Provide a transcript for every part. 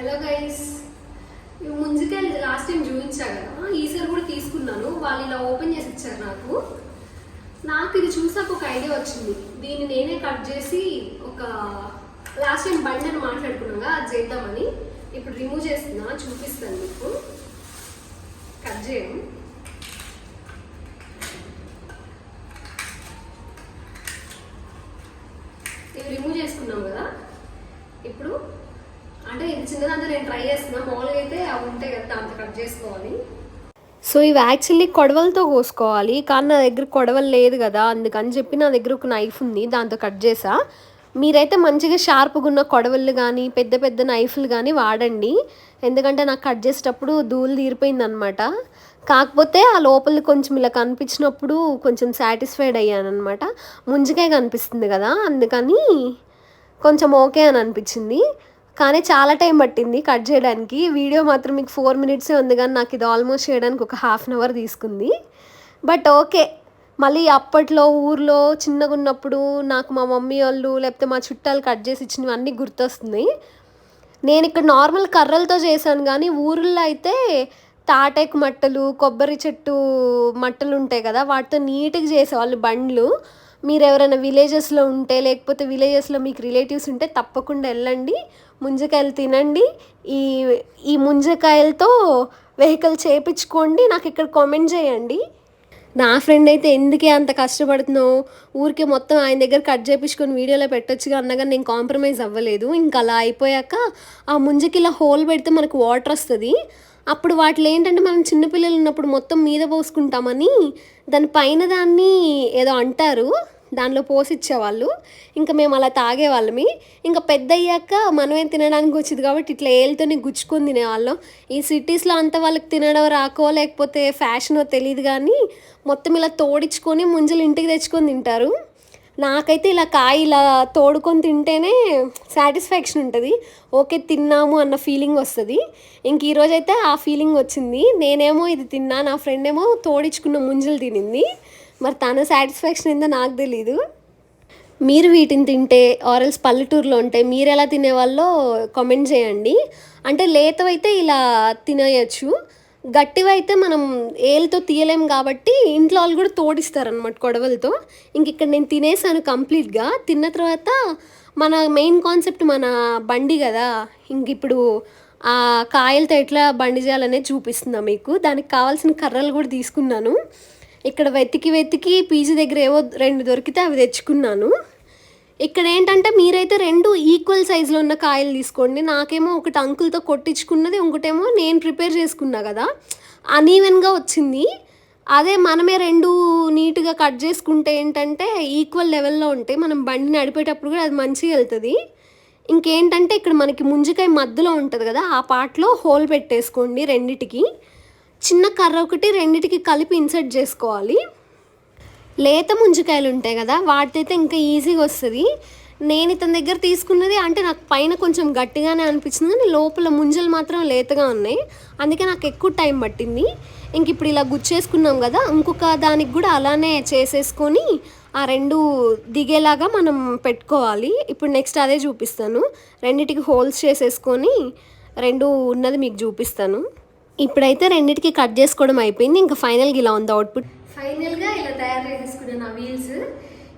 Hello guys ఇవి last time చూపించా కదా. ఈసారి కూడా తీసుకున్నాను. వాళ్ళు ఇలా ఓపెన్ చేసి ఇచ్చారు నాకు. నాకు ఇది చూసాక ఒక ఐడియా వచ్చింది. దీన్ని నేనే కట్ చేసి ఒక లాస్ట్ టైం బండి అని మాట్లాడుకున్నాగా అది చేద్దామని. ఇప్పుడు రిమూవ్ చేస్తున్నా చూపిస్తాను మీకు. కట్ చేయము ఇవి రిమూవ్ చేసుకున్నాం కదా. ఇప్పుడు అంటే ఇది చిన్నదంతా నేను ట్రై చేస్తున్నా. మామూలుగా అయితే అవి ఉంటాయి కదా దాంతో కట్ చేసుకోవాలి. సో ఇవి యాక్చువల్లీ కొడవలతో కోసుకోవాలి. కానీ నా దగ్గర కొడవలు లేదు కదా అందుకని చెప్పి నా దగ్గర ఒక నైఫ్ ఉంది దాంతో కట్ చేసా. మీరైతే మంచిగా షార్ప్గా ఉన్న కొడవళ్ళు కానీ పెద్ద పెద్ద నైఫ్లు కానీ వాడండి. ఎందుకంటే నాకు కట్ చేసేటప్పుడు ధూళి తీరిపోయింది అనమాట కాకపోతే ఆ లోపల కొంచెం ఇలా కనిపించినప్పుడు కొంచెం సాటిస్ఫైడ్ అయ్యాను అనమాట కనిపిస్తుంది కదా అందుకని కొంచెం ఓకే అని అనిపించింది. కానీ చాలా టైం పట్టింది కట్ చేయడానికి. వీడియో మాత్రం మీకు ఫోర్ మినిట్సే ఉంది కానీ నాకు ఇది ఆల్మోస్ట్ చేయడానికి ఒక హాఫ్ అన్ అవర్ తీసుకుంది. బట్ ఓకే మళ్ళీ అప్పట్లో ఊర్లో చిన్నగా ఉన్నప్పుడు నాకు మా మమ్మీ వాళ్ళు లేకపోతే మా చుట్టాలు కట్ చేసి ఇచ్చినవి అన్నీ గుర్తొస్తున్నాయి. నేను ఇక్కడ నార్మల్ కర్రలతో చేశాను కానీ ఊర్లో అయితే తాటేకు మట్టలు కొబ్బరి చెట్టు మట్టలు ఉంటాయి కదా వాటితో నీట్గా చేసేవాళ్ళు బండ్లు. మీరు ఎవరైనా విలేజెస్లో ఉంటే లేకపోతే విలేజెస్లో మీకు రిలేటివ్స్ ఉంటే తప్పకుండా వెళ్ళండి. ముంజకాయలు తినండి. ఈ ఈ ముంజకాయలతో వెహికల్ చేయించుకోండి నాకు ఇక్కడ కామెంట్ చేయండి. నా ఫ్రెండ్ అయితే ఎందుకే అంత కష్టపడుతున్నావు? ఊరికే మొత్తం ఆయన దగ్గర కట్ చేయించుకొని వీడియోలో పెట్టొచ్చుగా అన్నగా నేను కాంప్రమైజ్ అవ్వలేదు. ఇంకా అలా అయిపోయాక ఆ ముంజకి ఇలా హోల్ పెడితే మనకు వాటర్ వస్తుంది. అప్పుడు వాటిలో ఏంటంటే మనం చిన్నపిల్లలు ఉన్నప్పుడు మొత్తం మీద పోసుకుంటామని దాని పైన దాన్ని ఏదో అంటారు. దానిలో పోసిచ్చేవాళ్ళు. ఇంకా మేము అలా తాగేవాళ్ళమి. ఇంకా పెద్ద అయ్యాక మనమే తినడానికి వచ్చింది కాబట్టి ఇట్లా ఏళ్ళతోనే గుచ్చుకొని తినేవాళ్ళం. ఈ సిటీస్లో అంత వాళ్ళకి తినడం రాకో లేకపోతే ఫ్యాషనో తెలియదు కానీ మొత్తం ఇలా తోడించుకొని ముంజలు ఇంటికి తెచ్చుకొని తింటారు. నాకైతే ఇలా కాయ ఇలా తోడుకొని తింటేనే సాటిస్ఫాక్షన్ ఉంటుంది. ఓకే తిన్నాము అన్న ఫీలింగ్ వస్తుంది. ఇంక ఈరోజైతే ఆ ఫీలింగ్ వచ్చింది. నేనేమో ఇది తిన్నా నా ఫ్రెండ్ ఏమో తోడించుకున్న ముంజలు తినింది. మరి తన సాటిస్ఫాక్షన్ ఏందో నాకు తెలీదు. మీరు వీటిని తింటే ఆరల్స్ పల్లెటూరులో ఉంటే మీరు ఎలా తినేవాళ్ళో కామెంట్ చేయండి. అంటే లేతవైతే ఇలా తినేయచ్చు. గట్టివైతే మనం ఏలతో తీయలేం కాబట్టి ఇంట్లో వాళ్ళు కూడా తోడిస్తారనమాట కొడవలతో. ఇంక ఇక్కడ నేను తినేసాను కంప్లీట్గా. తిన్న తర్వాత మన మెయిన్ కాన్సెప్ట్ మన బండి కదా. ఇంక ఇప్పుడు ఆ కాయలతో ఎట్లా బండి చేయాలనేది చూపిస్తున్నా మీకు. దానికి కావాల్సిన కర్రలు కూడా తీసుకున్నాను. ఇక్కడ వెతికి వెతికి పీజీ దగ్గర ఏవో రెండు దొరికితే అవి తెచ్చుకున్నాను. ఇక్కడ ఏంటంటే మీరైతే రెండు ఈక్వల్ సైజులో ఉన్న కాయలు తీసుకోండి. నాకేమో ఒకటి అంకుల్తో కొట్టించుకున్నది ఇంకోటేమో నేను ప్రిపేర్ చేసుకున్నా కదా. అనీవెన్గా వచ్చింది. అదే మనమే రెండు నీట్గా కట్ చేసుకుంటే ఏంటంటే ఈక్వల్ లెవెల్లో ఉంటాయి మనం బండి నడిపేటప్పుడు కూడా అది మంచిగా వెళ్తుంది. ఇంకేంటంటే ఇక్కడ మనకి ముంజికాయ మధ్యలో ఉంటుంది కదా ఆ పార్ట్లో హోల్ పెట్టేసుకోండి రెండిటికి. చిన్న కర్ర ఒకటి రెండిటికి కలిపి ఇన్సర్ట్ చేసుకోవాలి. లేత ముంజికాయలు ఉంటాయి కదా వాటితో ఇంకా ఈజీగా వస్తుంది. నేను ఇతని దగ్గర తీసుకున్నది అంటే నాకు పైన కొంచెం గట్టిగానే అనిపించింది కానీ లోపల ముంజలు మాత్రం లేతగా ఉన్నాయి. అందుకే నాకు ఎక్కువ టైం పట్టింది. ఇంక ఇప్పుడు ఇలా గుచ్చేసుకున్నాం కదా ఇంకొక దానికి కూడా అలానే చేసేసుకొని ఆ రెండు దిగేలాగా మనం పెట్టుకోవాలి. ఇప్పుడు నెక్స్ట్ అదే చూపిస్తాను. రెండిటికి హోల్స్ చేసేసుకొని రెండు ఉన్నది మీకు చూపిస్తాను. ఇప్పుడైతే రెండిటికి కట్ చేసుకోవడం అయిపోయింది. ఇంకా ఫైనల్గా ఇలా ఉంది అవుట్పుట్. ఫైనల్గా ఇలా తయారు చేసేసుకున్నాను నా వీల్స్.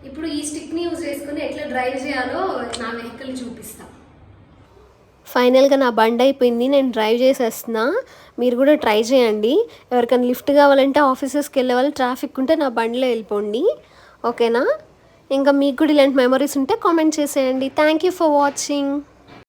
ఇప్పుడు ఈ స్టిక్ని యూజ్ చేసుకుని ఎట్లా డ్రైవ్ చేయాలో నా వెహికల్ చూపిస్తా. ఫైనల్గా నా బండి అయిపోయింది. నేను డ్రైవ్ చేసేస్తున్నా. మీరు కూడా ట్రై చేయండి. ఎవరికైనా లిఫ్ట్ కావాలంటే ఆఫీసెస్కి వెళ్ళే వాళ్ళు ట్రాఫిక్ ఉంటే నా బండిలో వెళ్ళిపోండి. ఓకేనా? ఇంకా మీకు కూడా ఇలాంటి మెమరీస్ ఉంటే కామెంట్ చేసేయండి. Thank you for watching.